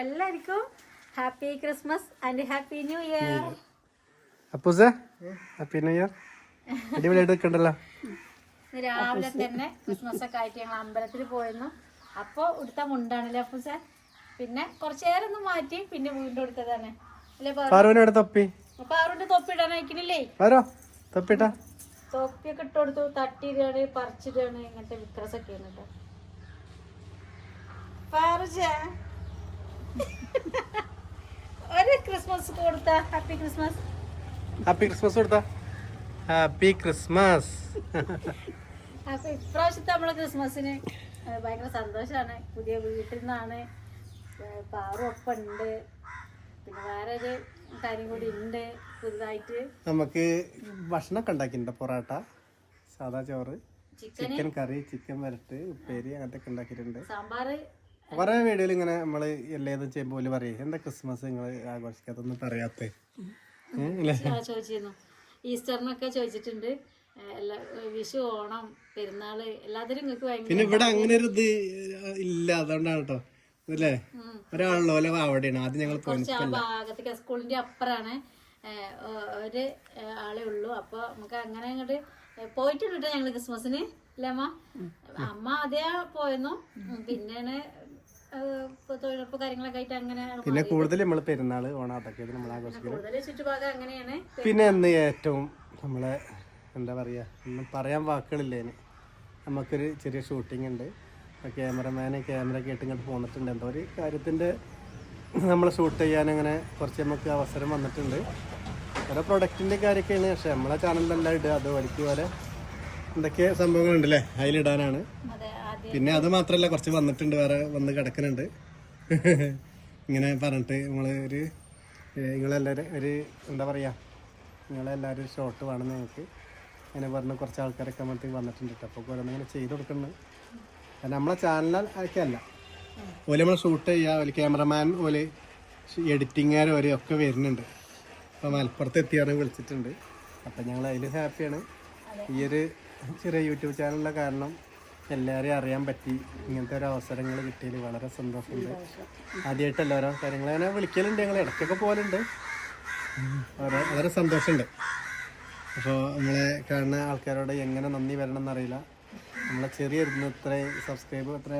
എല്ലാവർക്കും happy Christmas and happy new year. അപ്പൂസ happy new year. അടിപൊളിയായിട്ട് നിൽക്കണ്ടല്ലോ. രാവിലെ തന്നെ ക്രിസ്മസ് ഒക്കെ ആയിട്ട് ഞങ്ങൾ അമ്പലത്തിൽ പോയിരുന്നു. അപ്പോൾ ഇവിടുത്തെ മുണ്ടാണല്ലേ അപ്പൂസ? പിന്നെ കുറച്ചു നേരം ഒന്ന് മാറ്റി പിന്നെ വീണ്ടും എടുത്തതാണ് അല്ലേ തൊപ്പി. പാറുവിന്റെ തൊപ്പി ഇടാൻ അയക്കണില്ലേ? തൊപ്പി തൊപ്പിട്ടാ തൊപ്പിയൊക്കെ ഇട്ട് കൊടുത്തു ഇങ്ങനത്തെ പറിച്ചിടുകയാണ് ഇങ്ങനത്തെ വിക്രസൊക്കെയാണ് കേട്ടോ. പാറുജ ഒരു ക്രിസ്മസ് കൊടുത്ത. ഹാപ്പി ക്രിസ്മസ് ഹാപ്പി ക്രിസ്മസ് കൊടുത്താ. ഹാപ്പി ക്രിസ്മസ് ഇപ്രാവശ്യത്തെ നമ്മളെ ക്രിസ്മസിന് ഭയങ്കര സന്തോഷമാണ് പുതിയ വീട്ടിൽ നിന്നാണ് പാറും ഒപ്പണ്ട്. പിന്നെ വേറെ ഒരു കാര്യം കൂടി ഉണ്ട് പുതുതായിട്ട് നമുക്ക് ഭക്ഷണമൊക്കെ ഉണ്ടാക്കിയിട്ടുണ്ട് പൊറോട്ട സാദാ ചോറ് ചിക്കൻ കറി ചിക്കൻ വരട്ട് ഉപ്പേരി അങ്ങനത്തെ ഒക്കെ ഉണ്ടാക്കിയിട്ടുണ്ട്. സാമ്പാറ് കുറെ വീഡിയോയിൽ ഇങ്ങനെ നമ്മൾ എല്ലാതും ചെയ്യുമ്പോൾ പോലെ പറയും എന്താ ക്രിസ്മസ് നിങ്ങൾ ആഘോഷിക്കാത്തൊന്നും പറയാത്തേ? ചോദിച്ചിരുന്നു. ഈസ്റ്ററിനൊക്കെ ചോദിച്ചിട്ടുണ്ട്. എല്ലാ വിഷു ഓണം പെരുന്നാൾ എല്ലാത്തിനും നിങ്ങൾക്ക് പിന്നെ ഇവിടെ അങ്ങനെ ഒരു ഇത് ഇല്ല. അതുകൊണ്ടാണ് കേട്ടോ അല്ലേ ഒരാളുള്ള പോലെ അവിടെയാണ്. ആദ്യം ഞങ്ങൾ ഭാഗത്തേക്ക് സ്കൂളിന്റെ അപ്പുറാണ്. ഒരു ആളെ ഉള്ളു. അപ്പൊ നമുക്ക് അങ്ങനെ അങ്ങോട്ട് പോയിട്ടുണ്ട് ഞങ്ങൾ ക്രിസ്മസിന്. അല്ലേ അമ്മ? അമ്മ അതേ പോയെന്നു? പിന്നെയാണ് തൊഴിലുറപ്പ് കാര്യങ്ങളൊക്കെ ആയിട്ട് അങ്ങനെ പിന്നെ കൂടുതൽ നമ്മൾ പെരുന്നാൾ ഓണം അതൊക്കെ നമ്മൾ ആഘോഷിക്കുന്നത് കൂടുതൽ അങ്ങനെയാണ്. പിന്നെ അന്ന് ഏറ്റവും നമ്മളെ എന്താ പറയുക ഒന്നും പറയാൻ വാക്കുകളില്ലേന് നമുക്കൊരു ചെറിയ ഷൂട്ടിംഗ് ഉണ്ട്. ക്യാമറമാന് ക്യാമറ ഒക്കെ ആയിട്ട് ഇങ്ങോട്ട് പോന്നിട്ടുണ്ട്. എന്തോ ഒരു കാര്യത്തിന്റെ നമ്മൾ ഷൂട്ട് ചെയ്യാൻ അങ്ങനെ കുറച്ച് നമുക്ക് അവസരം വന്നിട്ടുണ്ട്. ഓരോ പ്രൊഡക്റ്റിന്റെ കാര്യമൊക്കെയാണ്. പക്ഷേ നമ്മളെ ചാനലിലെല്ലാം ഇടുക അത് വലിക്ക് പോലെ എന്തൊക്കെ സംഭവങ്ങളുണ്ട് അല്ലേ അതിലിടാനാണ് പിന്നെ അത് മാത്രമല്ല കുറച്ച് വന്നിട്ടുണ്ട് വേറെ വന്ന് കിടക്കുന്നുണ്ട്. ഇങ്ങനെ പറഞ്ഞിട്ട് നമ്മൾ ഒരു നിങ്ങളെല്ലാരും ഒരു എന്താ പറയുക നിങ്ങളെല്ലാവരും ഒരു ഷോട്ട് വേണം നിങ്ങൾക്ക്. അങ്ങനെ പറഞ്ഞ് കുറച്ച് ആൾക്കാരൊക്കെ നമ്മളത്തേക്ക് വന്നിട്ടുണ്ട് കേട്ടോ അപ്പോൾ ഇങ്ങനെ ചെയ്ത് കൊടുക്കുന്നുണ്ട് നമ്മളെ ചാനൽ ഒക്കെ ഓൽ നമ്മൾ ഷൂട്ട് ചെയ്യാ ഓൽ ക്യാമറമാൻ ഓൽ എഡിറ്റിങ്ങുകാർ ഓരോ ഒക്കെ വരുന്നുണ്ട്. അപ്പോൾ മലപ്പുറത്ത് എത്തിയാണ് വിളിച്ചിട്ടുണ്ട്. അപ്പം ഞങ്ങൾ അതിൽ ഹാപ്പിയാണ് ഈ ഒരു ചെറിയ യൂട്യൂബ് ചാനലിന്റെ കാരണം എല്ലാവരെയും അറിയാൻ പറ്റി. ഇങ്ങനത്തെ ഒരു അവസരങ്ങൾ കിട്ടിയതിൽ വളരെ സന്തോഷമുണ്ട്. ആദ്യമായിട്ടല്ല ഓരോ കാര്യങ്ങൾ അങ്ങനെ വിളിക്കലുണ്ട്. ഞങ്ങൾ ഇടയ്ക്കൊക്കെ പോലുണ്ട് വളരെ സന്തോഷമുണ്ട്. അപ്പോൾ നമ്മളെ കാണുന്ന ആൾക്കാരോട് എങ്ങനെ നന്ദി വരണം എന്നറിയില്ല. നമ്മളെ ചെറിയ ഇത്രയും സബ്സ്ക്രൈബ് എത്ര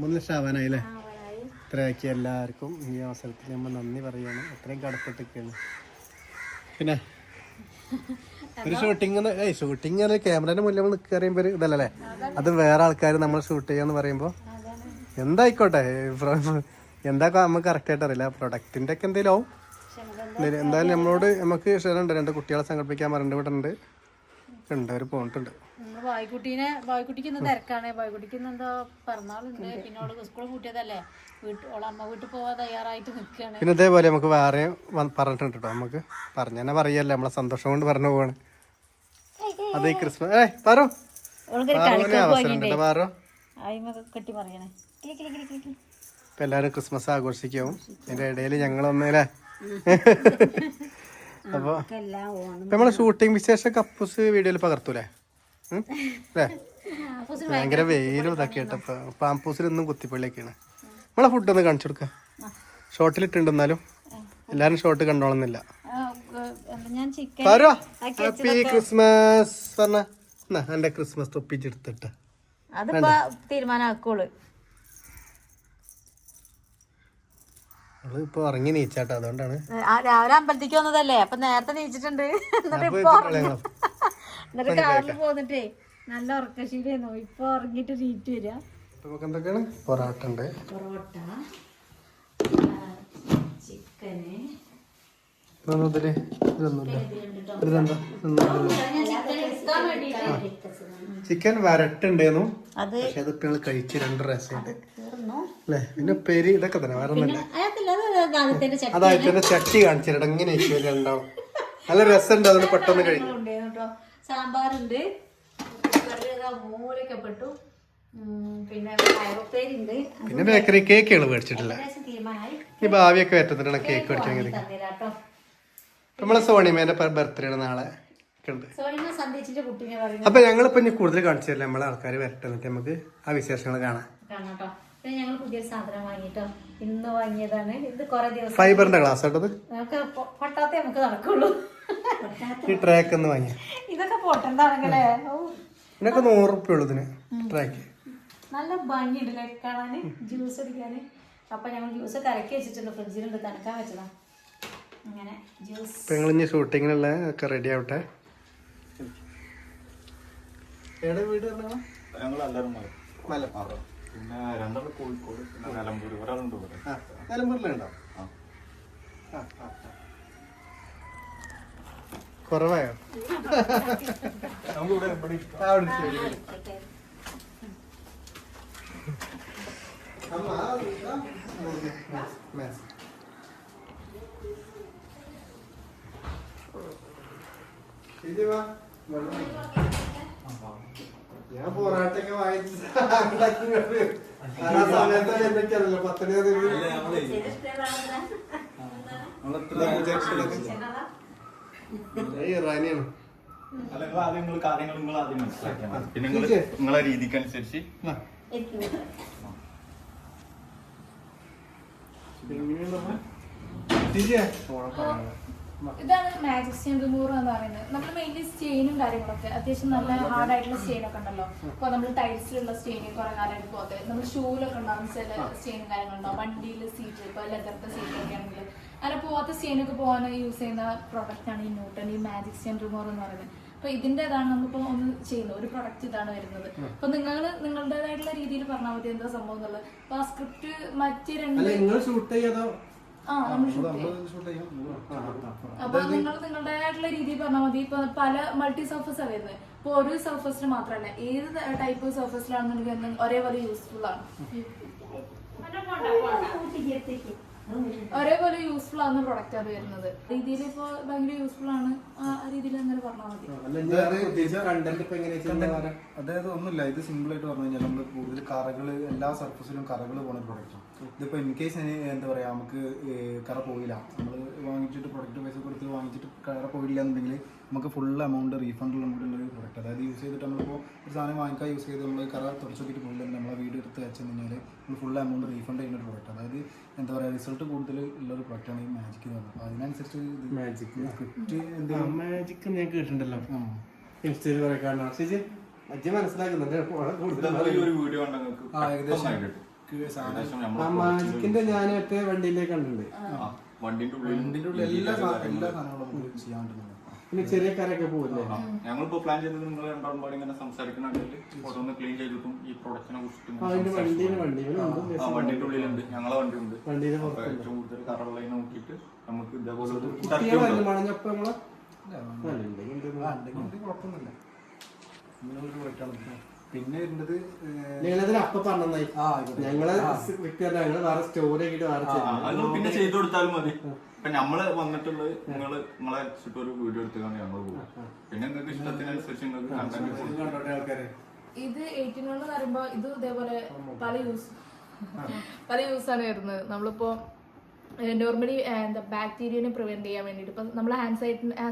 മൂന്ന് ലക്ഷം ആവാനായില്ലേ? ആവാനായി. ഇത്രയാക്കി എല്ലാവർക്കും ഈ അവസരത്തിൽ നമ്മൾ നന്ദി പറയുകയാണ്. അത്രയും കടപ്പെട്ടിരിക്കുകയാണ്. പിന്നെ? ഒരു ഷൂട്ടിംഗ് ഷൂട്ടിംഗ് ക്യാമറയുടെ മുന്നിൽ നിൽക്കുക പറയുമ്പോൾ ഇതല്ലേ അത് വേറെ ആൾക്കാർ നമ്മൾ ഷൂട്ട് ചെയ്യാന്ന് പറയുമ്പോൾ എന്തായിക്കോട്ടെ? എന്താ നമുക്ക് കറക്റ്റായിട്ട് അറിയില്ല. പ്രൊഡക്റ്റിന്റെ ഒക്കെ എന്തെങ്കിലും ആവും. എന്തായാലും- നമ്മളോട് നമുക്ക് ക്ഷണമുണ്ട് രണ്ട് കുട്ടികളെ സംഘടിപ്പിക്കാൻ പറഞ്ഞിട്ടുണ്ട്. ഉണ്ട്. അവർ പോയിട്ടുണ്ട് നമ്മൾ ബായ്ക്കുട്ടീനെ ബായ്ക്കുട്ടിക്ക് ഇന്ന് തിരക്കാണ്. ബായ്ക്കുട്ടിക്ക് ഇന്ന് എന്തോ പിറന്നാളുണ്ട്. പിന്നെ അവൾ സ്കൂൾ കൂട്ടിയതല്ലേ വീട്ടിൽ ഓളെ അമ്മ വീട്ടിൽ പോവാൻ തയ്യാറായിട്ട് നിൽക്കുകയാണ് പിന്നെ ഇതേപോലെ നമുക്ക് വേറെ പറഞ്ഞിട്ടുണ്ട്? കേട്ടോ നമുക്ക് പറഞ്ഞു തന്നെ പറയല്ലേ. നമ്മളെ സന്തോഷം കൊണ്ട് പറഞ്ഞു പോവാണ്. അതെ ക്രിസ്മസ് ഏ പറോ. അവസരം പാറോ. കെട്ടി പറയണേ. ഇപ്പൊ എല്ലാവരും ക്രിസ്മസ് ആഘോഷിക്കും. അതിന്റെ ഇടയിൽ ഞങ്ങളൊന്നേലേ അപ്പൊ എല്ലാം നമ്മളെ ഷൂട്ടിംഗ് വിശേഷം കപ്പൂസ് വീഡിയോയിൽ പകർത്തൂലേ? ഭയങ്കര വെയിലും ഇതൊക്കെ ഇട്ടപ്പോ പാമ്പൂസിൽ ഇന്നും കുത്തിപ്പള്ളിയൊക്കെയാണ്. നമ്മളെ ഫുഡ് ഒന്ന് കാണിച്ചു കൊടുക്ക. ഷോർട്ടിലിട്ടുണ്ട് എന്നാലും. എല്ലാരും ഷോർട്ട് കണ്ടോളുന്നില്ല. ഹാപ്പി ക്രിസ്മസ് പറഞ്ഞ. എന്റെ ക്രിസ്മസ് തൊപ്പിച്ചെടുത്തിട്ട്. അതിപ്പോ തീരുമാനമാക്കോൾ അവൾ ഇപ്പൊ ഇറങ്ങി നീച്ചാട്ടോ അതുകൊണ്ടാണ്. രാവിലെ അമ്പലത്തിക്ക് വന്നതല്ലേ? അപ്പൊ നേരത്തെ നീച്ചിട്ടുണ്ട്. എന്നിട്ട്. കാറിൽ പോന്നിട്ടേ നല്ല ഉറക്കശീലായിരുന്നു. ഇപ്പൊ ഉറങ്ങിട്ട് നീറ്റ് വരിക നമുക്ക് എന്തൊക്കെയാണ്? പൊറാട്ട ഉണ്ട്. പൊറോട്ട ചിക്കന്. ചിക്കൻ വരട്ടുണ്ടേന്നു. അത് പക്ഷെ അതൊക്കെ ഞങ്ങൾ കഴിച്ച് രണ്ട് രസമുണ്ട് അല്ലേ? പിന്നെ പെരി ഇതൊക്കെ തന്നെ. വേറെ അതായത് ചട്ടി കാണിച്ചിട്ട് ഇങ്ങനെ ഇരിക്കും രണ്ടാവും നല്ല രസമുണ്ട്. അതുകൊണ്ട് പെട്ടെന്ന് കഴിക്കും സാമ്പാറുണ്ട്. മൂലക്കപ്പെട്ടു പിന്നെ പയറുപ്പേരി ഉണ്ട്. പിന്നെ ബേക്കറി കേക്കുകൾ മേടിച്ചിട്ടില്ല. ഈ ഭാവിയൊക്കെ പറ്റുന്നുണ്ട് കേക്ക് മേടിച്ചെങ്കിൽ നമ്മളെ സോണിമേന്റെ ബർത്ത്ഡേ ആണ് നാളെ. അപ്പൊ ഞങ്ങളിപ്പോ ഇനി കൂടുതൽ കാണിച്ചു തരില്ല. നമ്മളെ ആൾക്കാർ വരട്ടെ എന്നിട്ട് നമുക്ക് ആ വിശേഷങ്ങൾ കാണാം. കാണാട്ടോ. പിന്നെ ഞങ്ങൾ പുതിയൊരു സാധനം വാങ്ങിട്ടോ ഇന്ന് വാങ്ങിയതാണ്. ഇത് കുറെ ദിവസം ഫൈബറിന്റെ ഗ്ലാസ് കേട്ടത് നമുക്ക് പൊ- നമുക്ക് നടക്കുള്ളൂ. ഈ ട്രാക്ക് എന്ന് വാങ്ങിയ. ഇതൊക്കെ പൊട്ടണ്ടാണെങ്കിലേ? ഓ. ഇതിനൊക്കെ നൂറ് റുപ്യ ഉള്ളു ഇതിന് ട്രാക്ക്. നല്ല ഭംഗിയുണ്ടല്ലേ കാണാന് ജ്യൂസ് അടിക്കാന് അപ്പൊ ഞങ്ങൾ ജ്യൂസ് കലക്കി വെച്ചിട്ടുണ്ട്. ഫ്രിഡ്ജിലുണ്ട്. തണുക്കാൻ വെച്ചതാ. അങ്ങനെ ജ്യൂസ്. ഇപ്പൊ ഞങ്ങൾ ഇനി ഷൂട്ടിങ്ങിനുള്ള ഒക്കെ റെഡി ആവട്ടെ. എവിടെ വീട് ഞങ്ങൾ എല്ലാവരും മല മലപ്പുറം പിന്നെ രണ്ടാൾ കോഴിക്കോട് പിന്നെ നിലമ്പൂർ. ഒരാളുണ്ട് നിലമ്പൂരിലുണ്ടോ? ആ. ആ, കുടിക്ക്. ഞാൻ പൊറാട്ടൊക്കെ വായിച്ചല്ലോ ആ സമയത്ത് എന്തൊക്കെയാണല്ലോ പത്തന ഇറാനിയാണ്. അല്ല നിങ്ങൾ ആദ്യം നിങ്ങൾ കാര്യങ്ങൾ നിങ്ങൾ ആദ്യം മനസ്സിലാക്കിയാൽ മതി. പിന്നെ നിങ്ങൾ നിങ്ങളെ രീതിക്ക് അനുസരിച്ച് ഇതാണ് മാജിക് സ്റ്റെയിൻ റിമൂവർ എന്ന് പറയുന്നത്. നമ്മൾ മെയിൻലി സ്റ്റെയിനും കാര്യങ്ങളൊക്കെ അത്യാവശ്യം നല്ല ഹാർഡ് ആയിട്ടുള്ള സ്റ്റെയിൻ ഒക്കെ ഉണ്ടല്ലോ. ഇപ്പൊ നമ്മൾ ടൈൽസിലുള്ള സ്റ്റെയിൻ കുറെ കാലമായിട്ട് പോകത്തെ. നമ്മൾ ഷൂവിലൊക്കെ ഉണ്ടാകുന്ന ചില സ്റ്റെയിനും കാര്യങ്ങളുണ്ടാവും വണ്ടിയിൽ സീറ്റ് ഇപ്പൊ ലെതറിന്റെ സീറ്റ് ഒക്കെ ആണെങ്കിൽ അങ്ങനെ പോവാത്ത സീനൊക്കെ പോകാൻ യൂസ് ചെയ്യുന്ന പ്രോഡക്റ്റ് ആണ് ഈ ന്യൂട്ടൺ ഈ മാജിക് സ്റ്റെയിൻ റിമോർ എന്ന് പറയുന്നത്. അപ്പൊ ഇതിന്റേതാണ് നമ്മളിപ്പോ ഒന്ന് ചെയ്യുന്നത്. ഒരു പ്രൊഡക്റ്റ് ഇതാണ് വരുന്നത്. അപ്പൊ നിങ്ങൾ നിങ്ങളുടേതായിട്ടുള്ള രീതിയിൽ പറഞ്ഞാൽ മതി എന്താ സംഭവം എന്നുള്ളത്. അപ്പൊ ആ സ്ക്രിപ്റ്റ് മറ്റു രണ്ട് അല്ല നിങ്ങൾ ഷൂട്ട് ചെയ്യാതോ ആ നമ്മൾ ഷൂട്ട് ചെയ്യും. അപ്പൊ നിങ്ങൾ നിങ്ങളുടേതായിട്ടുള്ള രീതിയിൽ പറഞ്ഞാൽ മതി. ഇപ്പൊ പല മൾട്ടി സർഫസ് വരുന്നത്. ഇപ്പൊ ഒരു സർഫസിന് മാത്രമല്ല ഏത് ടൈപ്പ് സർഫസിലാണെന്നുണ്ടെങ്കിൽ ഒരേപോലെ യൂസ്ഫുൾ ആണ്. ഒരേപോലെ യൂസ്ഫുൾ ആണ് പ്രൊഡക്റ്റ് ആണ് വരുന്നത്. രീതിയിൽ ഇപ്പോ ഭയങ്കര യൂസ്ഫുൾ ആണ്. ആ രീതിയിൽ അങ്ങനെ പറഞ്ഞാൽ മതി. അതായത് ഒന്നുമില്ല. ഇത് സിമ്പിൾ ആയിട്ട് പറഞ്ഞു കഴിഞ്ഞാൽ നമ്മൾ കൂടുതൽ കറകൾ എല്ലാ സർഫസിലും കറകൾ പോണ പ്രൊഡക്റ്റാണ് ഇതിപ്പോൾ ഇൻ കേസ് എന്താ പറയുക നമുക്ക് കറ പോയില്ല. നമ്മൾ വാങ്ങിച്ചിട്ട് പ്രൊഡക്റ്റ് പൈസ കൊടുത്ത് വാങ്ങിച്ചിട്ട് കറ പോയില്ല എന്നുണ്ടെങ്കിൽ നമുക്ക് ഫുൾ എമൗണ്ട് റീഫണ്ടുള്ള കൂടെ ഉള്ള ഒരു പ്രൊഡക്റ്റ് അതായത് യൂസ് ചെയ്തിട്ട് നമ്മളിപ്പോൾ ഒരു സാധനം വാങ്ങിക്കാൻ യൂസ് ചെയ്ത് നമ്മൾ കറ തുടച്ച് നോക്കിയിട്ട് പോയില്ല നമ്മളെ വീഡിയോ എടുത്ത് വെച്ച് കഴിഞ്ഞാൽ നമ്മൾ ഫുൾ എമൗണ്ട് റീഫണ്ട് ചെയ്യുന്ന ഒരു പ്രൊഡക്റ്റ് അതായത് എന്താ പറയുക റിസൾട്ട് കൂടുതൽ ഉള്ള ഒരു പ്രൊഡക്റ്റാണ് ഈ മാജിക് എന്ന് പറഞ്ഞത് അപ്പോൾ അതിനനുസരിച്ച് മാജിക് സ്ക്രിപ്റ്റ് എന്താ മാജിക് ഞാൻ കേട്ടിട്ടുണ്ടല്ലോ. ഇൻസ്റ്റയിൽ മനസ്സിലാക്കുന്നുണ്ട്. കൂടുതൽ നമ്മൾ ഒരു വീഡിയോ ആ മാജിക്കിന്റെ ഞാൻ മറ്റേ വണ്ടിയിലേക്ക് കണ്ടിട്ടുണ്ട്. വണ്ടിന്റെ ഉള്ളിൽ ഇതിന്റെ ഉള്ളിൽ എല്ലാ സാ- എല്ലാ സാധനങ്ങളും നമുക്ക് ചെയ്യാൻ പറ്റുന്നതാണ് പിന്നെ ചെറിയ കരയൊക്കെ പോകില്ലേ ആ, ഞങ്ങളിപ്പോ പ്ലാൻ ചെയ്തത് നിങ്ങൾ രണ്ടാളും പാടി ഇങ്ങനെ സംസാരിക്കണമെങ്കിൽ ഫോട്ടോ ഒന്ന് ക്ലീൻ ചെയ്തിട്ടും ഈ പ്രൊഡക്റ്റിനെ കുറിച്ചിട്ട് ആ അതിന്റെ വണ്ടിയിൽ വണ്ടി ഇവനുണ്ട് ആ വണ്ടിന്റെ ഉള്ളിലുണ്ട്. ഞങ്ങളെ വണ്ടി ഉണ്ട് വണ്ടിയിൽ അപ്പൊ പുറത്തുണ്ട്. ഏറ്റവും കൂടുതൽ കറവളയെ നോക്കിയിട്ട് നമുക്ക് ഇതേപോലെ ഒരു കുട്ടികളെ circle വണ്ടി ഉണ്ട്. മണഞ്ഞപ്പോ നമ്മളെ? ഇല്ല, ആ, ഉണ്ടെങ്കിൽ ഉണ്ട്. ആ, ഉണ്ടെങ്കിൽ ഇത് കുഴപ്പമൊന്നുമില്ല. ഇങ്ങനെ ഒരു പ്രൊഡക്റ്റാണ് പിന്നെ വരുന്നത് ഞങ്ങളതിന് നിങ്ങളിതിൽ അപ്പൊ പറഞ്ഞായി. ഞങ്ങൾ ആ. ഞങ്ങൾ വേറെ സ്റ്റോറി ആക്കിട്ട് വേറെ. പിന്നെ ചെയ്തു കൊടുത്താലും മതി. ഇപ്പൊ നമ്മൾ വന്നിട്ടുള്ളത് നിങ്ങൾ നിങ്ങളെ ചുറ്റൊരു ഒരു വീഡിയോ എടുത്തുകൊണ്ട് ഞങ്ങൾ പോകും പിന്നെ നിങ്ങൾക്ക് ഇഷ്ടത്തിനനുസരിച്ച് നിങ്ങൾക്ക് കണ്ടന്റ് ആൾക്കാര്? ഇത് എയ്റ്റീൻ വൺ എന്ന് പറയുമ്പോ ഇത് ഇതേപോലെ പല യൂസ് പല യൂസാണ് വരുന്നത്. നമ്മളിപ്പോൾ നോർമലി എന്താ ബാക്ടീരിയനെ പ്രിവെന്റ് ചെയ്യാൻ വേണ്ടിയിട്ട്. ഇപ്പം നമ്മൾ ഹാൻഡ്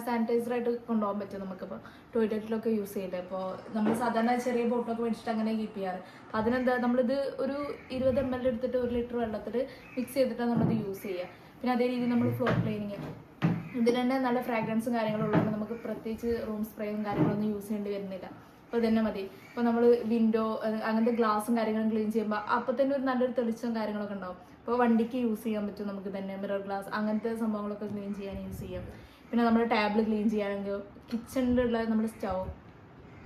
സാനിറ്റൈസർ ആയിട്ട് കൊണ്ടുപോകാൻ പറ്റും നമുക്കിപ്പോൾ ടോയ്ലറ്റിലൊക്കെ യൂസ് ചെയ്യില്ല ഇപ്പോൾ നമ്മൾ സാധാരണ ചെറിയ ബോട്ടൊക്കെ മേടിച്ചിട്ട് അങ്ങനെ കീപ്പ് ചെയ്യാറ്. അപ്പം അതിനെന്താ നമ്മളിത് ഒരു ഇരുപത് എം എൽ എടുത്തിട്ട് ഒരു ലിറ്റർ വെള്ളത്തിൽ മിക്സ് ചെയ്തിട്ടാണ് നമ്മളിത് യൂസ് ചെയ്യുക. പിന്നെ അതേ രീതിയിൽ നമ്മൾ ഫ്ലോർ ക്ലീനിങ് ഇതിന് തന്നെ നല്ല ഫ്രാഗ്രൻസും കാര്യങ്ങളും ഉള്ളതുകൊണ്ട് നമുക്ക് പ്രത്യേകിച്ച് റൂം സ്പ്രേയും കാര്യങ്ങളൊന്നും യൂസ് ചെയ്യേണ്ടി വരുന്നില്ല. അപ്പോൾ ഇതന്നെ മതി. ഇപ്പോൾ നമ്മൾ വിൻഡോ അങ്ങനത്തെ ഗ്ലാസും കാര്യങ്ങളും ക്ലീൻ ചെയ്യുമ്പോൾ അപ്പോൾ തന്നെ ഒരു നല്ലൊരു തെളിച്ചവും കാര്യങ്ങളൊക്കെ ഉണ്ടാവും. അപ്പോൾ വണ്ടിക്ക് യൂസ് ചെയ്യാൻ പറ്റും നമുക്ക് തന്നെ മിറർ ഗ്ലാസ് അങ്ങനത്തെ സംഭവങ്ങളൊക്കെ ക്ലീൻ ചെയ്യാൻ യൂസ് ചെയ്യാം. പിന്നെ നമ്മുടെ ടാബിൾ ക്ലീൻ ചെയ്യാനെങ്കിൽ കിച്ചണിലുള്ള നമ്മുടെ സ്റ്റൗ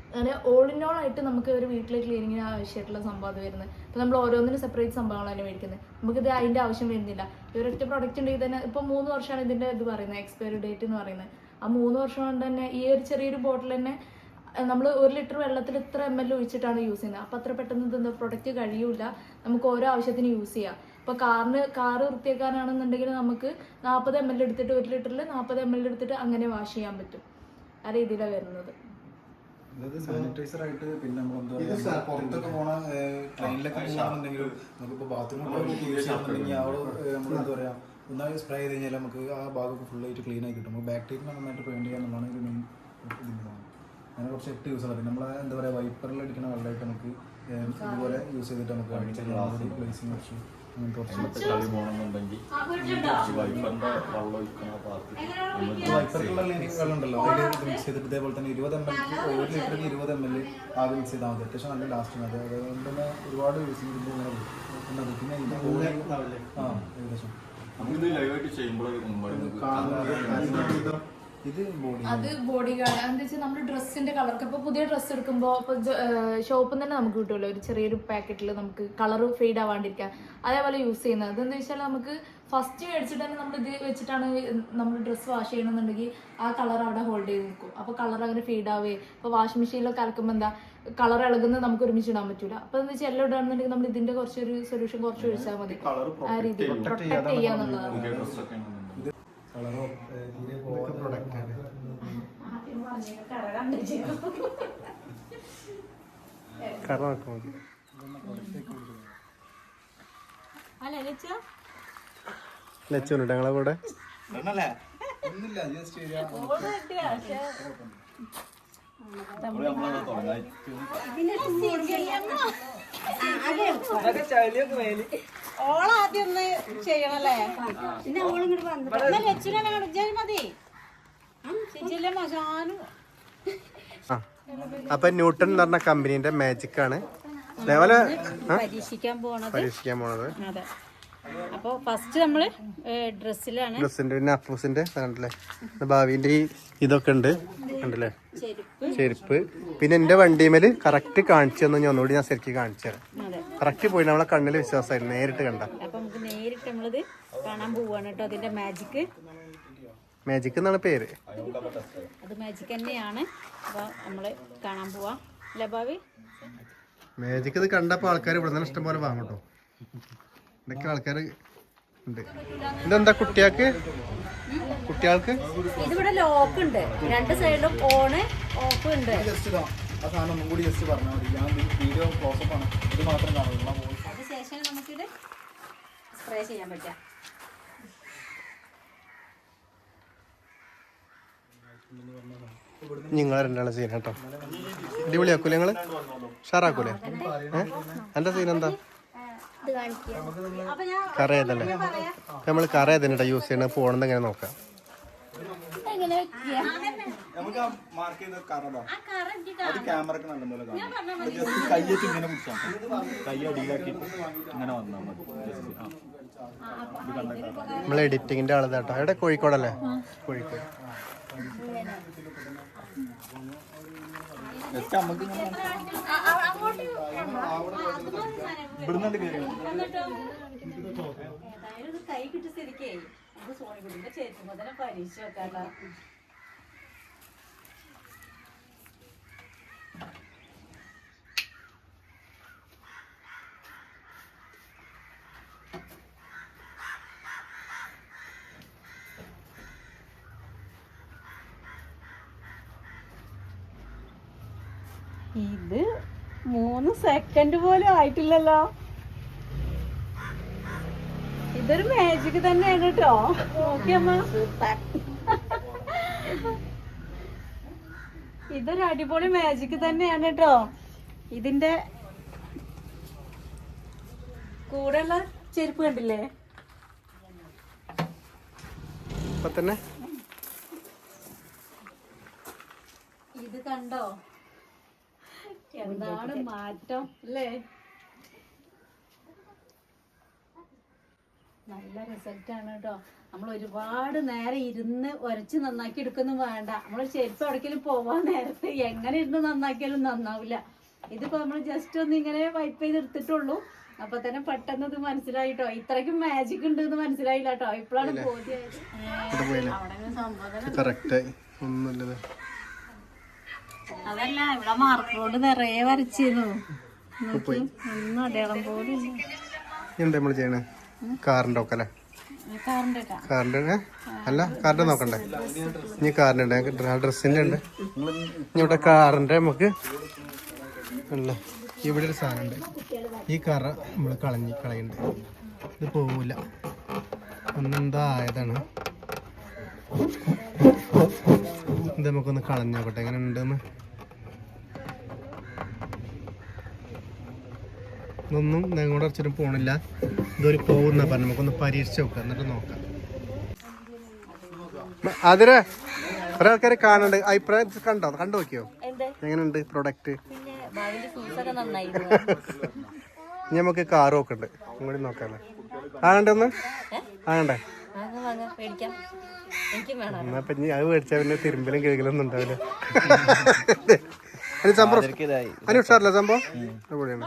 അങ്ങനെ ഓൾ ഇൻ ഓൾ ആയിട്ട് നമുക്ക് ഒരു വീട്ടിലെ ക്ലീനിങ്ങിന് ആവശ്യമായിട്ടുള്ള സംഭവം അത് വരുന്നത്. അപ്പോൾ നമ്മൾ ഓരോന്നിനും സെപ്പറേറ്റ് സംഭവങ്ങളാണ് മേടിക്കുന്നത്. നമുക്കിത് അതിന്റെ ആവശ്യം വരുന്നില്ല. ഈ ഒരൊറ്റ പ്രൊഡക്റ്റ് ഉണ്ടെങ്കിൽ തന്നെ ഇപ്പോൾ മൂന്ന് വർഷമാണ് ഇതിന്റെ ഇത് പറയുന്നത് എക്സ്പയറി ഡേറ്റ് എന്ന് പറയുന്നത്. ആ മൂന്ന് വർഷം കൊണ്ട് തന്നെ ഈ ഒരു ചെറിയൊരു ബോട്ടിൽ തന്നെ നമ്മൾ ഒരു ലിറ്റർ വെള്ളത്തിൽ ഇത്ര എം എൽ ഒഴിച്ചിട്ടാണ് യൂസ് ചെയ്യുന്നത്. അപ്പോൾ അത്ര പെട്ടെന്ന് പ്രൊഡക്റ്റ് കഴിയൂല. നമുക്ക് ഓരോ ആവശ്യത്തിന് യൂസ് ചെയ്യാം. ഇപ്പോൾ കാറിന് കാറ് വൃത്തിയാക്കാനാണെന്നുണ്ടെങ്കിൽ നമുക്ക് നാൽപ്പത് എം എൽ എടുത്തിട്ട് ഒരു ലിറ്ററിൽ നാൽപ്പത് എം എൽ എടുത്തിട്ട് അങ്ങനെ വാഷ് ചെയ്യാൻ പറ്റും. ആ രീതിയിലാണ് വരുന്നത്. സാനിറ്റൈസർ ആയിട്ട് പിന്നെ പുറത്തൊക്കെ പോണ ട്രെയിനിലൊക്കെ പോകണമെന്നുണ്ടെങ്കിലും നമുക്കിപ്പോൾ ബാത്റൂമിൽ യൂസ് ചെയ്യണമെന്നുണ്ടെങ്കിൽ അവിടെ നമ്മൾ എന്താ സ്പ്രേ ചെയ്ത് കഴിഞ്ഞാൽ നമുക്ക് ആ ഭാഗമൊക്കെ ഫുള്ളായിട്ട് ക്ലീൻ ആയി കിട്ടും. ബാക്ടീരിയ നന്നായിട്ട് പ്രിവെന്റ് ചെയ്യാൻ എന്നുള്ളതാണ് ഒരു മെയിൻ ഇതിന്റെ അങ്ങനെ കുറച്ച് എട്ട് യൂസ് ആണ് നമ്മൾ എന്താ പറയുക വൈപ്പറിൽ അടിക്കുന്ന വെള്ളമായിട്ട് നമുക്ക് ഇതുപോലെ യൂസ് ചെയ്തിട്ട് നമുക്ക് പ്ലേസിങ് വെച്ചു അങ്ങനത്തെ കുറച്ച് കളി പോകണമെന്നുണ്ടെങ്കിൽ കുറച്ച് വൈഫറിന്റെ വെള്ളം ഒഴിക്കണ പാർട്ടി വൈപ്പറിലുള്ള വെള്ളമുണ്ടല്ലോ അതിൽ ഇത് മിക്സ് ചെയ്തിട്ട് ഇതേപോലെ തന്നെ ഇരുപത് എം എൽ ഒരു ലിറ്ററിൽ ഇരുപത് എം എൽ മിക്സ് ചെയ്താൽ മതി. അത്യാവശ്യം നല്ല ലാസ്റ്റിംഗ് അത് അതുകൊണ്ട് തന്നെ ഒരുപാട് യൂസ് ചെയ്യുമ്പോൾ ഇങ്ങനെ. പിന്നെ ഇത് ആ ഏകദേശം. നമുക്കിത് ലൈവായിട്ട് ബോഡി അത് ബോഡി ഗാർഡ് എന്താ വെച്ചാൽ നമ്മൾ ഡ്രസ്സിന്റെ കളർക്ക് ഇപ്പൊ പുതിയ ഡ്രസ്സ് എടുക്കുമ്പോ ഇപ്പൊ ഷോപ്പിൽ തന്നെ നമുക്ക് കിട്ടുമല്ലോ ഒരു ചെറിയൊരു പാക്കറ്റിൽ നമുക്ക് കളർ ഫെയ്ഡ് ആവാണ്ടിരിക്കാം. അതേപോലെ യൂസ് ചെയ്യുന്നത്. അതെന്താ വെച്ചാൽ നമുക്ക് ഫസ്റ്റ് മേടിച്ചിട്ട് തന്നെ നമ്മൾ ഇത് വെച്ചിട്ടാണ് നമ്മൾ ഡ്രസ്സ് വാഷ് ചെയ്യണമെന്നുണ്ടെങ്കിൽ ആ കളർ അവിടെ ഹോൾഡ് ചെയ്ത് നിൽക്കും അപ്പോൾ കളർ അങ്ങനെ ഫെയ്ഡ് ആവേ. ഇപ്പോൾ വാഷിംഗ് മെഷീനിലൊക്കെ അലക്കുമ്പോൾ എന്താ കളർ ഇളകുന്നത് നമുക്ക് ഒരുമിച്ച് ഇടാൻ പറ്റൂല. അപ്പോൾ എന്താ വെച്ചാൽ എല്ലാം ഇടാണെന്നുണ്ടെങ്കിൽ നമ്മൾ ഇതിന്റെ കുറച്ചൊരു സൊല്യൂഷൻ കുറച്ച് ഒഴിച്ചാൽ മതി. ആ രീതിയിൽ പ്രൊട്ടക്ട് ചെയ്യാന്നുള്ളതാണ്. കളറോ തീരെ കറ ലച്ചുണ്ട് ഞങ്ങളെ കൂടെ. ഒന്നുമില്ല ജസ്റ്റ് ആദ്യം ഒന്ന് ചെയ്യണല്ലേ? പിന്നെ ഓളിങ്ങോട്ട് വന്നു ലച്ചുനെ ജയ മതി. ചേച്ചിയല്ലേ മസാനും? ആ അപ്പൊ ന്യൂട്ടൺ എന്ന് പറഞ്ഞ കമ്പനീന്റെ മാജിക് ആണ്? പരീക്ഷിക്കാൻ പോണത്. പരീക്ഷിക്കാൻ പോണത്. അതെ. അപ്പോൾ ഫസ്റ്റ് നമ്മൾ ഡ്രസ്സിലാണ് ഡ്രസ്സിന്റെ പിന്നെ അപ്പൂസിന്റെ കണ്ടില്ലേ? ഭാവിന്റെ ഈ ഇതൊക്കെ ഉണ്ട്. കണ്ടല്ലേ? ചെരുപ്പ്. പിന്നെ എന്റെ വണ്ടിമേൽ കറക്റ്റ് കാണിച്ചു തന്നു. ഞാൻ ഒന്നുകൂടി ഞാൻ ശരിക്കും കാണിച്ചു തരാം. കറക്റ്റ് പോയി. നമ്മളെ കണ്ണിൽ വിശ്വാസമായിരുന്നു. നേരിട്ട് കണ്ട. അപ്പൊ നമുക്ക് നേരിട്ട് നമ്മളത് കാണാൻ പോവാണ് കേട്ടോ അതിന്റെ മാജിക് മാജിക് എന്നാണ് പേര്. അത് മാജിക് തന്നെയാണ്. അപ്പൊ നമ്മൾ കാണാൻ പോവാ. അല്ലേ ഭാവി? മാജിക് ഇത് കണ്ടപ്പോ ആൾക്കാർ ഇവിടെ നിന്ന് ഇഷ്ടംപോലെ വാങ്ങട്ടോ ഇതൊക്കെ ആൾക്കാർ ഉണ്ട്. ഇതെന്താ കുട്ടികൾക്ക് കുട്ടികൾക്ക് ഇതിവിടെ ലോക്ക് ഉണ്ട് രണ്ട് സൈഡിലും ഓണ് ഓഫ് ഉണ്ട്. അതിനുശേഷം നമുക്കിത് സ്പ്രേ ചെയ്യാൻ പറ്റാം നിങ്ങൾ രണ്ടാളെ സീൻ കേട്ടോ അടിപൊളിയാക്കൂലേ നിങ്ങൾ? ഷാറാക്കൂലേ എന്റെ സീൻ എന്താ? കറ ഏതല്ലേ? നമ്മൾ കറ ഏതന്നെ യൂസ് ചെയ്യണ? ഫോണെന്ന് എങ്ങനെ നോക്കാം? നമ്മൾ എഡിറ്റിങ്ങിന്റെ ആൾ കേട്ടോ എവിടെ? കോഴിക്കോടല്ലേ? കോഴിക്കോട്. കൈ കിട്ടി സ്ഥിതിക്കേ. നമുക്ക് സോണിക്കുട്ടിന്റെ ചേച്ചി തന്നെ പരീക്ഷ വെക്കാട്ടോ ഇത് മൂന്ന് സെക്കൻഡ് പോലും ആയിട്ടില്ലല്ലോ. ഇതൊരു മാജിക് തന്നെയാണ് കേട്ടോ അമ്മ. ഇതൊരു അടിപൊളി മാജിക് തന്നെയാണ് കേട്ടോ ഇതിന്റെ കൂടെയുള്ള ചെരുപ്പ് കണ്ടില്ലേ? ഇപ്പൊ തന്നെ ഇത് കണ്ടോ എന്താണ് മാറ്റം അല്ലേ? നല്ല റിസൾട്ട് ആണ് കേട്ടോ. നമ്മൾ ഒരുപാട് നേരം ഇരുന്ന് ഉരച്ച് നന്നാക്കി എടുക്കൊന്നും വേണ്ട. നമ്മൾ ശരിക്കും എവിടേക്കെങ്കിലും പോവാൻ നേരത്ത് എങ്ങനെ ഇരുന്ന് നന്നാക്കിയാലും നന്നാവില്ല. ഇതിപ്പോ നമ്മൾ ജസ്റ്റ് ഒന്ന് ഇങ്ങനെ വൈപ്പ് ചെയ്ത് എടുത്തിട്ടുള്ളൂ. അപ്പൊ തന്നെ പെട്ടെന്ന് ഇത് മനസ്സിലായിട്ടോ ഇത്രയ്ക്കും മാജിക് ഉണ്ട് എന്ന് മനസ്സിലായില്ല കേട്ടോ. ഇപ്പോഴാണ് ബോധ്യമായത് ഇവിടെ പോയില്ലേ അവിടെ സംഭവം കറക്റ്റായി ഒന്നുമില്ലത് അതല്ല ഇവിടെ മാർക്ക് കൊണ്ട് നിറയെ വരച്ചിരുന്നു. ഒന്നും അടയാളം പോലും ഇല്ല. എന്താ നമ്മൾ ചെയ്യണേ? ഒക്കെ അല്ലേ? നോക്കണ്ടേ? ഇനി ഉണ്ട്. ഇവിടെ കാറിന്റെ നമുക്ക് അല്ല ഇവിടെ ഒരു സാധനം ഉണ്ട്. ഈ കറ നമ്മൾ കളഞ്ഞി കളയുന്നുണ്ട് ഇത് പോവില്ല അന്നെന്താ ആയതാണ്? ഇത് നമുക്കൊന്ന് കളഞ്ഞോക്കട്ടെ എങ്ങനെ ഉണ്ടെന്ന്? ഇതൊന്നും നിങ്ങളുടെ അച്ഛനും പോണില്ല. ഇതൊരു പോകുന്ന പറഞ്ഞു നമുക്കൊന്ന് പരീക്ഷിച്ച് നോക്കാം. എന്നിട്ട് നോക്കാം. അതിരെ ഒരാൾക്കാരെ കാണണ്ട് അഭിപ്രായം കണ്ടോ? കണ്ടു നോക്കിയോ? എങ്ങനെയുണ്ട് പ്രൊഡക്റ്റ് ഇനി നമുക്ക് കാർ നോക്കണ്ട്. ഇങ്ങോട്ട് നോക്കാല്ലേ ആകണ്ടേ ഒന്ന്? ആകണ്ടേ എന്നാ ഇപ്പൊ അത് മേടിച്ചാ പിന്നെ തിരുമ്പലും കേൾക്കലൊന്നും ഉണ്ടാവില്ല അതിന് സംഭവം അതിന് ഉഷാറില്ല സംഭവം അടിപൊളിയാണ്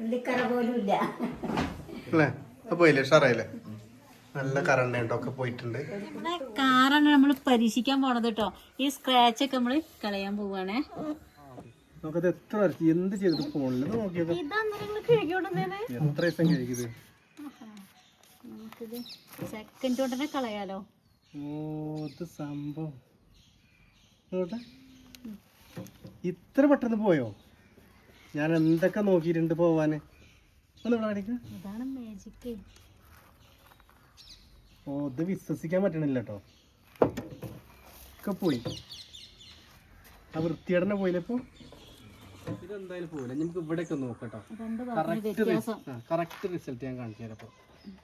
ഉള്ളിക്കറ പോലും ഇല്ല അല്ലേ? അപ്പൊ പോയില്ലേ? ഉഷാറായില്ലേ? നല്ല പോയിട്ടുണ്ട്. നമ്മുടെ കാറാണ് നമ്മൾ പരീക്ഷിക്കാൻ പോണത് കേട്ടോ ഈ സ്ക്രാച്ച് ഒക്കെ നമ്മൾ കളയാൻ പോവാണേ. നമുക്കത് എത്ര എന്ത് ചെയ്തിട്ട് ഫോണിൽ നോക്കിയത് എത്ര ദിവസം കഴിക്കുന്നത് നമുക്കിത് സെക്കൻഡ് കളയാലോ. ഓ ഇത് സംഭവം. ഇത്ര പെട്ടെന്ന് പോയോ? ഞാൻ എന്തൊക്കെ നോക്കിയിട്ടുണ്ട് പോവാന്? മാജിക് ഓ ഇത് വിശ്വസിക്കാൻ പറ്റണില്ല കേട്ടോ ഒക്കെ പോയി. ആ വൃത്തിയേടനെ പോയില്ല ഇപ്പൊ? ഇതെന്തായാലും പോയില്ല. നമുക്ക് ഇവിടെയൊക്കെ നോക്കട്ടോ. കറക്റ്റ് റിസൾട്ട് ഞാൻ കാണിച്ചു തരാം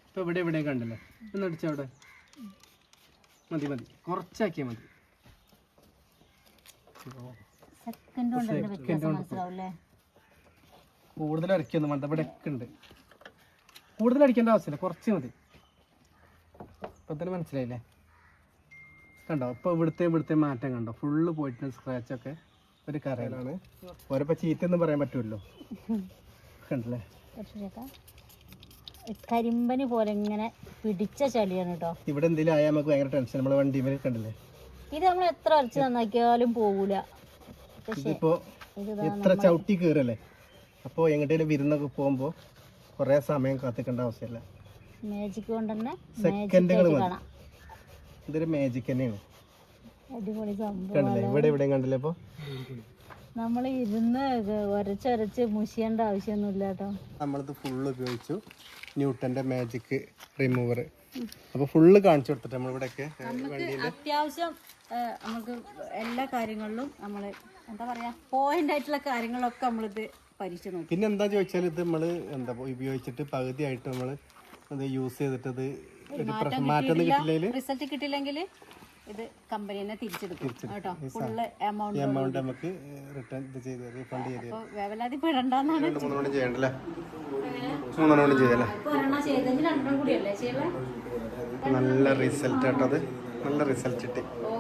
ഇപ്പൊ ഇവിടെ എവിടെയും കണ്ടില്ലേ? ഒന്ന് അടിച്ച അവിടെ? മതി മതി. കുറച്ചാക്കിയാ മതി. സെക്കൻഡ് കൊണ്ട് വ്യത്യാസം മനസ്സിലാവൂല്ലേ? കൂടുതൽ അരക്കൊന്നും വേണ്ട ഇവിടെ ഒക്കെ ഉണ്ട് കൂടുതൽ അടിക്കേണ്ട ആവശ്യമില്ല കുറച്ച് മതി. ഇപ്പം തന്നെ മനസ്സിലായില്ലേ? കണ്ടോ? ഇപ്പോൾ ഇവിടുത്തെ ഇവിടുത്തെ മാറ്റം കണ്ടോ? ഫുള്ള് പോയിട്ട് സ്ക്രാച്ചൊക്കെ ഒരു കറയിലാണ് ഓരോ എന്ന് പറയാൻ പറ്റുമല്ലോ കണ്ടല്ലേ? കരിമ്പന് കരിമ്പനി പോലെ ഇങ്ങനെ പിടിച്ച ചളിയാണ് കേട്ടോ ഇവിടെ എന്തെങ്കിലും ആയാൽ നമുക്ക് ഭയങ്കര ടെൻഷൻ നമ്മളെ വണ്ടി മേലെ കണ്ടില്ലേ? ഇത് നമ്മൾ എത്ര അരച്ച് നന്നാക്കിയാലും പോകൂല ഇതിപ്പോ ഇത് എത്ര ചവിട്ടി കയറല്ലേ അപ്പോൾ എങ്ങോട്ടേലും വിരുന്നൊക്കെ പോകുമ്പോൾ കുറേ സമയം കാത്തിക്കേണ്ട ആവശ്യമില്ല മാജിക് കൊണ്ട് തന്നെ സെക്കൻഡുകൾ മതി. ഇതൊരു മാജിക് തന്നെയാണ്. അടിപൊളി സംഭവം കണ്ടില്ലേ? ഇവിടെ എവിടെയും കണ്ടില്ലേ അപ്പോൾ നമ്മൾ ഇരുന്ന് ഒരച്ചൊരച്ച് മുഷിയേണ്ട ആവശ്യമൊന്നുമില്ല കേട്ടോ. നമ്മളിത് ഫുള്ള് ഉപയോഗിച്ചു. ന്യൂട്ടന്റെ മാജിക് റിമൂവർ അപ്പോൾ ഫുള്ള് കാണിച്ചു കൊടുത്തിട്ട് നമ്മളിവിടെയൊക്കെ അത്യാവശ്യം ഏഹ്, നമുക്ക് എല്ലാ കാര്യങ്ങളിലും നമ്മൾ എന്താ പറയാ പോയിന്റ് ആയിട്ടുള്ള കാര്യങ്ങളൊക്കെ നമ്മളിത് പരീക്ഷ നോക്കി. പിന്നെ എന്താ ചോദിച്ചാൽ ഇത് നമ്മൾ എന്താ ഉപയോഗിച്ചിട്ട് പകുതിയായിട്ട് നമ്മൾ അത് യൂസ് ചെയ്തിട്ട് ഇത് ഒരു പ്രശ്നം മാറ്റം കിട്ടില്ലെങ്കിൽ റിസൾട്ട് കിട്ടിയില്ലെങ്കിൽ ഇത് കമ്പനി തന്നെ തിരിച്ചെടുക്കും കേട്ടോ. ഫുള്ള് എമൗണ്ട് എമൗണ്ട് നമുക്ക് റിട്ടേൺ ഇത് ചെയ്ത് റീഫണ്ട് ചെയ്ത് അപ്പോൾ വേവലാതി പെടണ്ടെന്നാണ് രണ്ട് മൂന്ന് മണി ചെയ്യണ്ടല്ലേ? മൂന്നെണ്ണം കൂടി ചെയ്യല്ലേ? ചെയ്തെങ്കിൽ രണ്ടെണ്ണം കൂടിയല്ലേ നല്ല റിസൾട്ട് കേട്ടോ അത് നല്ല റിസൾട്ട് കിട്ടി. ഓ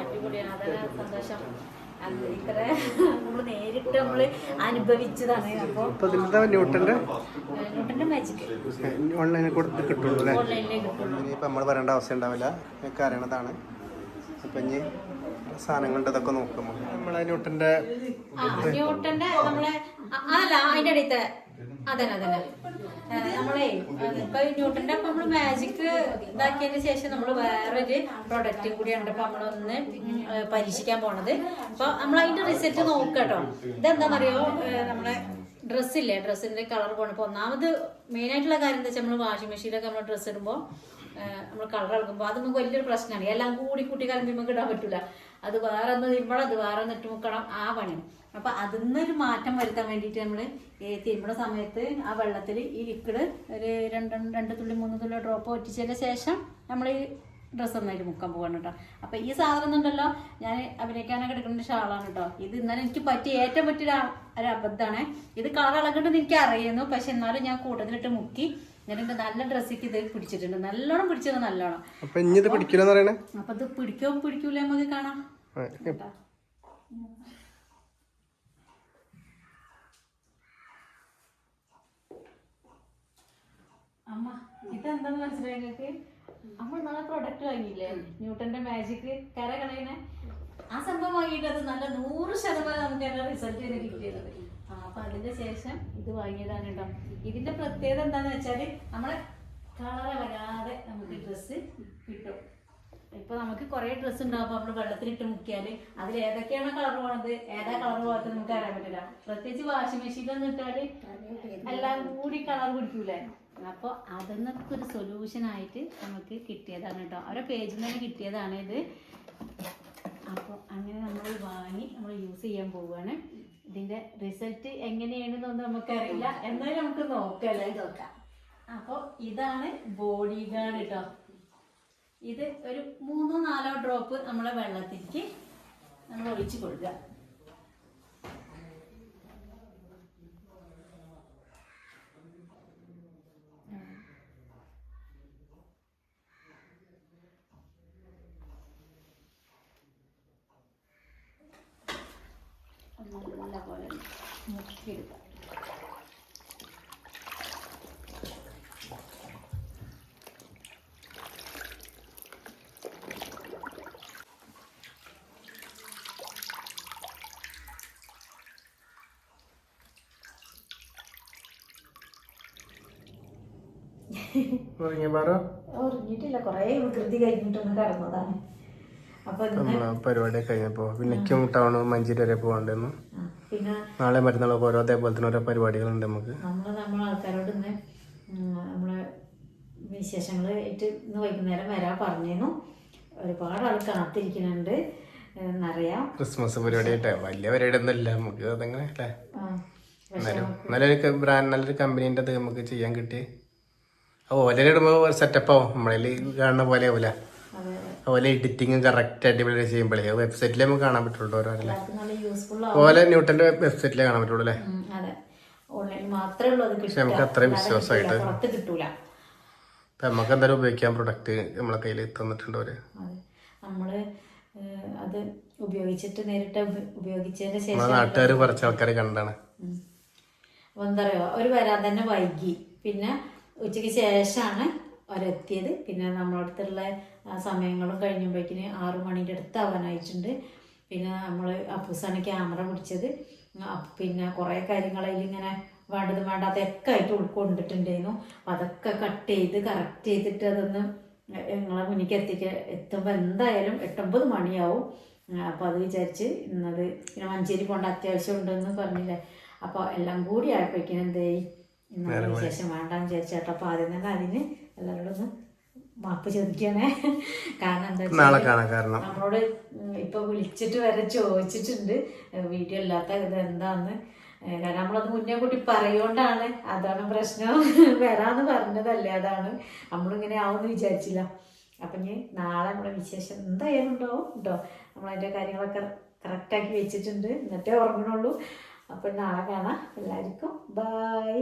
അടിപൊളിയാണ്. അതാണ് സന്തോഷം. ഇത്ര നമ്മൾ നേരിട്ട് നമ്മൾ അനുഭവിച്ചതാണ്. ന്യൂട്ടന്റെ മാജിക് ഓൺലൈനിൽ കൊടുത്ത് കിട്ടുള്ളൂ അല്ലേ? ഓൺലൈനിലേക്ക് കിട്ടും ഇനിയിപ്പോൾ നമ്മൾ പറയേണ്ട ആവശ്യം ഉണ്ടാവില്ല. ഒക്കെ അറിയണതാണ് അപ്പം ഇനി സാധനങ്ങളുടെ ഇതൊക്കെ നോക്കുമ്പോൾ നമ്മളെ ന്യൂട്ടന്റെ ന്യൂട്ടന്റെ നമ്മളെ അതല്ല അതിന്റെ അടുത്ത് അതന്നെ അതന്നെ. നമ്മളെ ഇപ്പൊ ന്യൂട്ടന്റെ നമ്മൾ മാജിക് ഇതാക്കിയതിന് ശേഷം നമ്മൾ വേറൊരു പ്രൊഡക്റ്റും കൂടിയാണ് അപ്പൊ നമ്മളൊന്ന് പരീക്ഷിക്കാൻ പോണത്. അപ്പൊ നമ്മൾ അതിന്റെ റിസൾട്ട് നോക്കാം കേട്ടോ ഇതെന്താണെന്നറിയോ നമ്മളെ ഡ്രസ്സില്ലേ ഡ്രസ്സിന്റെ കളർ പോകണം ഇപ്പൊ ഒന്നാമത് മെയിൻ ആയിട്ടുള്ള കാര്യം എന്താ വെച്ചാൽ നമ്മൾ വാഷിംഗ് മെഷീനിലൊക്കെ നമ്മൾ ഡ്രസ്സ് ഇടുമ്പോൾ നമ്മൾ കളർ ഇളകുമ്പോൾ അത് നമുക്ക് വലിയൊരു പ്രശ്നമാണ് എല്ലാം കൂടി കൂട്ടി കലമ്പി നമുക്ക് ഇടാൻ അത് വേറെ ഒന്ന് തിരുമ്പണം അത് വേറെ ഒന്ന് ഇട്ട് മുക്കണം ആ പണി അപ്പൊ അതിന്നൊരു മാറ്റം വരുത്താൻ വേണ്ടിയിട്ട് നമ്മൾ തിരുമ്പണ സമയത്ത് ആ വെള്ളത്തിൽ ഈ ലിക്വിഡ് ഒരു രണ്ട് രണ്ട് തുള്ളി മൂന്ന് തുള്ളി ഡ്രോപ്പ് ഒറ്റിച്ചതിന് ശേഷം നമ്മൾ ഈ ഡ്രസ്സ് ഒന്നായിട്ട് മുക്കാൻ പോവാണ് കേട്ടോ അപ്പൊ ഈ സാധനം ഉണ്ടല്ലോ ഞാൻ അഭിനയിക്കാനൊക്കെ എടുക്കുന്ന ഷാളാണ് കേട്ടോ ഇത് ഇന്നലെ എനിക്ക് പറ്റിയ ഏറ്റവും പറ്റിയ ഒരു അബദ്ധമാണ്. ഇത് കളർ ഇളകണ്ടെന്ന് എനിക്ക് അറിയുന്നു പക്ഷെ എന്നാലും ഞാൻ കൂട്ടത്തിലിട്ട് മുക്കി ഞാനിപ്പോ നല്ല ഡ്രസ്സിക്ക് ഇത് പിടിച്ചിട്ടുണ്ട്. നല്ലോണം പിടിച്ചത് നല്ലോണം. അപ്പൊ ഇനി ഇത് പിടിക്കില്ലെന്ന് പറയണേ? അപ്പൊ ഇത് പിടിക്കോ പിടിക്കൂല നമുക്ക് കാണാം ആ, കേട്ടാ. അമ്മ ഇതെന്താന്ന് മനസ്സിലായി നിങ്ങൾക്ക്? അമ്മ നാളെ പ്രൊഡക്റ്റ് വാങ്ങിയില്ലേ? ന്യൂട്ടന്റെ മാജിക് കര കളയണേ. ആ സംഭവം വാങ്ങിയിട്ട് അത് നല്ല നൂറ് ശതമാനം നമുക്ക് അതിന്റെ റിസൾട്ട് ചെയ്ത് കിട്ടിയത്. ആ അപ്പൊ അതിന്റെ ശേഷം ഇത് വാങ്ങിയതാണ് കേട്ടോ. ഇതിന്റെ പ്രത്യേകത എന്താന്ന് വെച്ചാൽ നമ്മളെ കളറ് വരാതെ നമുക്ക് ഡ്രസ്സ് കിട്ടും. ഇപ്പൊ നമുക്ക് കുറെ ഡ്രസ്സ് ഉണ്ടാവുമ്പോ നമ്മൾ വെള്ളത്തിലിട്ട് മുക്കിയാൽ അതിൽ ഏതൊക്കെയാണ് കളർ പോണത്? ഏതാ കളർ പോകാത്ത നമുക്ക് അറിയാൻ പറ്റില്ല. പ്രത്യേകിച്ച് വാഷിംഗ് മെഷീനിലൊന്നും ഇട്ടാൽ എല്ലാം കൂടി കളർ പിടിക്കൂലേ? അപ്പൊ അതിനൊക്കെ ഒരു സൊല്യൂഷൻ ആയിട്ട് നമുക്ക് കിട്ടിയതാണ് കേട്ടോ ഓരോ പേജിൽ നിന്ന് കിട്ടിയതാണ് ഇത്. അപ്പോൾ അങ്ങനെ നമ്മൾ വാങ്ങി നമ്മൾ യൂസ് ചെയ്യാൻ പോവുകയാണ് ഇതിന്റെ റിസൾട്ട് എങ്ങനെയാണെന്നൊന്നും നമുക്കറിയില്ല. എന്നാലും നമുക്ക് നോക്കാം അപ്പോൾ ഇതാണ് ബോഡി ഗാർഡ് കേട്ടോ ഇത് ഒരു മൂന്നോ നാലോ ഡ്രോപ്പ് നമ്മളെ വെള്ളത്തിലേക്ക് നമ്മൾ ഒഴിച്ചു കൊടുക്കുക. ഉറങ്ങിയിട്ടില്ല. കുറേ വികൃതി കഴിഞ്ഞിട്ടൊന്ന് കടന്നതാണ്. പരിപാടി കഴിഞ്ഞപ്പോ പിന്നെ ടൗൺ മഞ്ചേരി വരെ പോകണ്ടെന്ന് പിന്നെ നാളെ മറ്റന്നാളൊക്കെ ഓരോ അതേപോലെ തന്നെ ഓരോ പരിപാടികളുണ്ട് നമുക്ക്. നമ്മൾ നമ്മളെ ആൾക്കാരോട് ഇന്ന് നമ്മളെ വിശേഷങ്ങൾ ആയിട്ട് ഇന്ന് വൈകുന്നേരം വരാൻ പറഞ്ഞിരുന്നു. ഒരുപാട് ആൾ കാത്തിരിക്കുന്നുണ്ട്. എന്നറിയാം ക്രിസ്മസ് പരിപാടി ആയിട്ട്. വലിയ പരിപാടി ഒന്നും ഇല്ല. നമുക്ക് അതങ്ങനെ അല്ലേ? നല്ലൊരു ബ്രാൻഡ് നല്ലൊരു കമ്പനീന്റെ അത് നമുക്ക് ചെയ്യാൻ കിട്ടി. ഓല ഇടുമ്പോൾ സെറ്റപ്പ് നമ്മളതിൽ കാണുന്ന പോലെ ആവില്ല അതെ അതെ. അതുപോലെ എഡിറ്റിങ് കറക്റ്റ് അടിപൊളി ചെയ്യുമ്പോഴേ വെബ്സൈറ്റിൽ നമുക്ക് കാണാൻ പറ്റുള്ളൂ ഓരോ അല്ലേ? അതുപോലെ ന്യൂട്ടന്റെ വെബ്സൈറ്റിലേ കാണാൻ പറ്റുള്ളൂ അല്ലേ? പക്ഷെ നമുക്ക് അത്രയും വിശ്വാസമായിട്ട് നമുക്ക് എന്തായാലും ഉപയോഗിക്കാൻ പ്രൊഡക്റ്റ് നമ്മളെ കയ്യിൽ തന്നിട്ടുണ്ട് അവർ. അതെ. നമ്മൾ അത് ഉപയോഗിച്ചിട്ട് നേരിട്ട് ഉപ- ഉപയോഗിച്ചതിന് നമ്മളെ ശേഷം നാട്ടുകാർ കുറച്ച് ആൾക്കാർ കണ്ടാണ്. അപ്പൊ എന്താ പറയുക ഒരു വരാൻ തന്നെ വൈകി. പിന്നെ ഉച്ചയ്ക്ക് ശേഷമാണ് അവരെത്തിയത് പിന്നെ നമ്മളടുത്തുള്ള സമയങ്ങളും കഴിഞ്ഞപ്പോഴേക്കിന് ആറ് മണിന്റെ അടുത്ത് ആവാനായിട്ടുണ്ട്. പിന്നെ നമ്മൾ അപ്പൂസാണ് ക്യാമറ പിടിച്ചത്. പിന്നെ കുറേ കാര്യങ്ങൾ അതിലിങ്ങനെ വേണ്ടത് വേണ്ടാത്തൊക്കെ ആയിട്ട് ഉൾക്കൊണ്ടിട്ടുണ്ടായിരുന്നു അപ്പം അതൊക്കെ കട്ട് ചെയ്ത് കറക്റ്റ് ചെയ്തിട്ട് അതൊന്ന് നിങ്ങളെ മുന്നിലേക്ക് എത്തിക്ക എത്തുമ്പോൾ എന്തായാലും എട്ടൊമ്പത് മണിയാവും. അപ്പോൾ അത് വിചാരിച്ച് ഇന്നത് പിന്നെ മഞ്ചേരി പോകേണ്ട അത്യാവശ്യം ഉണ്ടെന്ന് പറഞ്ഞില്ലേ? അപ്പോൾ എല്ലാം കൂടി ആയപ്പോഴേക്കും എന്തായി? ഇന്നത്തെ വിശേഷം. വേണ്ടാന്ന് വിചാരിച്ചേട്ടോ. അപ്പോൾ ആദ്യം തന്നെ അതിന് എല്ലാവരോടും മാപ്പ് ചോദിക്കണേ. കാരണം എന്താ വെച്ചാൽ നമ്മളോട് ഇപ്പൊ വിളിച്ചിട്ട് വരെ ചോദിച്ചിട്ടുണ്ട്. വീഡിയോ ഇല്ലാത്ത ഇത് എന്താന്ന്. കാരണം നമ്മളത് മുന്നേ കൂട്ടി പറയോണ്ടാണ് അതാണ് പ്രശ്നം. വരാന്ന് പറഞ്ഞതല്ലേ അതാണ്. നമ്മളിങ്ങനെ ആവുമെന്ന് വിചാരിച്ചില്ല. അപ്പൊ ഇനി നാളെ നമ്മുടെ വിശേഷം എന്തായാലും ഉണ്ടാവും കേട്ടോ നമ്മളതിന്റെ കാര്യങ്ങളൊക്കെ കറക്റ്റാക്കി വെച്ചിട്ടുണ്ട്. എന്നിട്ടേ ഉറങ്ങണുള്ളൂ. അപ്പൊ നാളെ കാണാം. എല്ലാവർക്കും. ബൈ